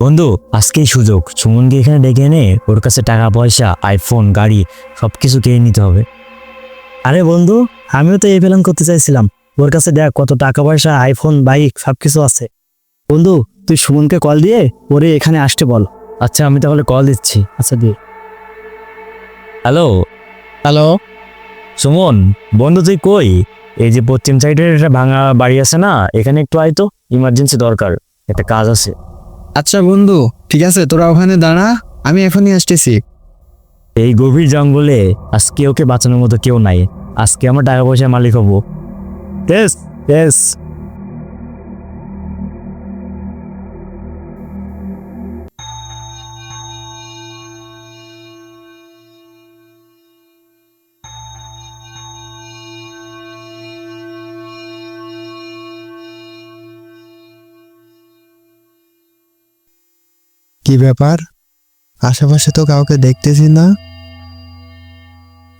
বন্ধু আজকেই সুযোগ। সুমনকে এখানে ডেকে এনে ওর কাছে টাকা পয়সা আইফোন গাড়ি সব কিছু কিনে নিতে হবে। আরে বন্ধু আমিও তো এই প্ল্যান করতে চাইছিলাম। ওর কাছে দেখ কত টাকা পয়সা আইফোন বাইক সব কিছু আছে। বন্ধু তুই সুমনকে কল দিয়ে ওরে এখানে আসতে বল। আচ্ছা আমি তাহলে কল দিচ্ছি। আচ্ছা দিয়ে। হ্যালো হ্যালো সুমন বন্ধু তুই কই? এই যে পশ্চিম সাইডের একটা ভাঙা বাড়ি আছে না এখানে একটু আয় তো। ইমার্জেন্সি দরকার একটা কাজ আছে। আচ্ছা বন্ধু, ঠিক আছে, তোরা ওখানে দাঁড়া, আমি এখনই আসতেছি। এই গভীর জঙ্গলে আজকে ওকে বাঁচানোর মতো কেউ নাই। আজকে আমার টাকা পয়সার মালিক হব। টেস্ট ইয়েস কি ব্যাপার? আশেপাশে তো কাউকে দেখতেছি না।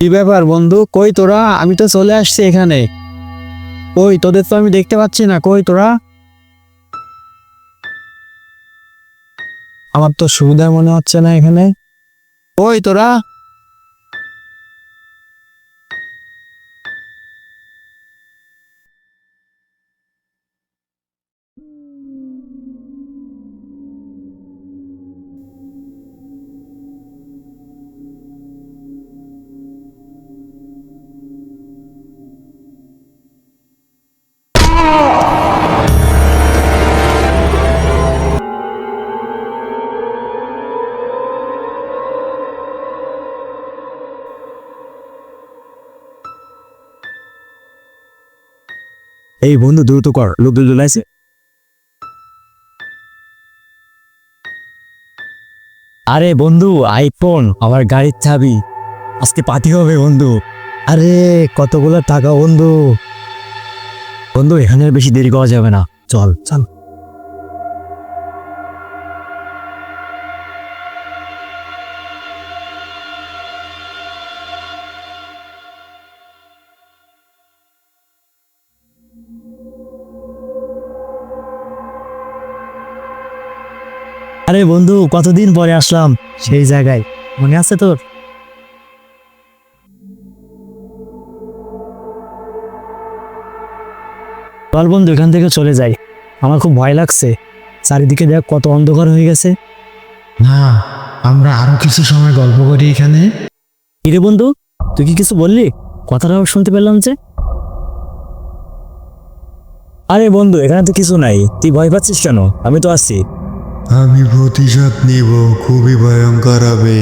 কি ব্যাপার বন্ধু? কই তোরা? আমি তো চলে আসছি এখানে। কই, তোদের তো আমি দেখতে পাচ্ছি না। কই তোরা? আমার তো সুবিধা মনে হচ্ছে না এখানে। কই তোরা? এই বন্ধু, দ্রুত কর। লোক আছে। আরে বন্ধু, আইফোন, আমার গাড়ির চাবি। আজকে পাতি হবে বন্ধু। আরে, কতগুলো টাকা বন্ধু? বন্ধু, এখানে বেশি দেরি করা যাবে না। চল চল। আরে বন্ধু কতদিন পরে আসলাম? সেই জায়গায়। মনে আছে তোর? চল বন্ধু এখান থেকে চলে যাই। আমার খুব ভয় লাগছে। চারিদিকে দেখ কত অন্ধকার হয়ে গেছে। না আমরা আরও কিছু সময় গল্প করি এখানে। কিরে বন্ধু তুই কি কিছু বললি? কথাটা শুনতে পেলাম যে। আরে বন্ধু এখানে তো কিছু নাই। তুই ভয় পাচ্ছিস কেন? আমি তো আসছি আমি প্রতিশোধ নিব খুবই ভয়ঙ্কর হবে।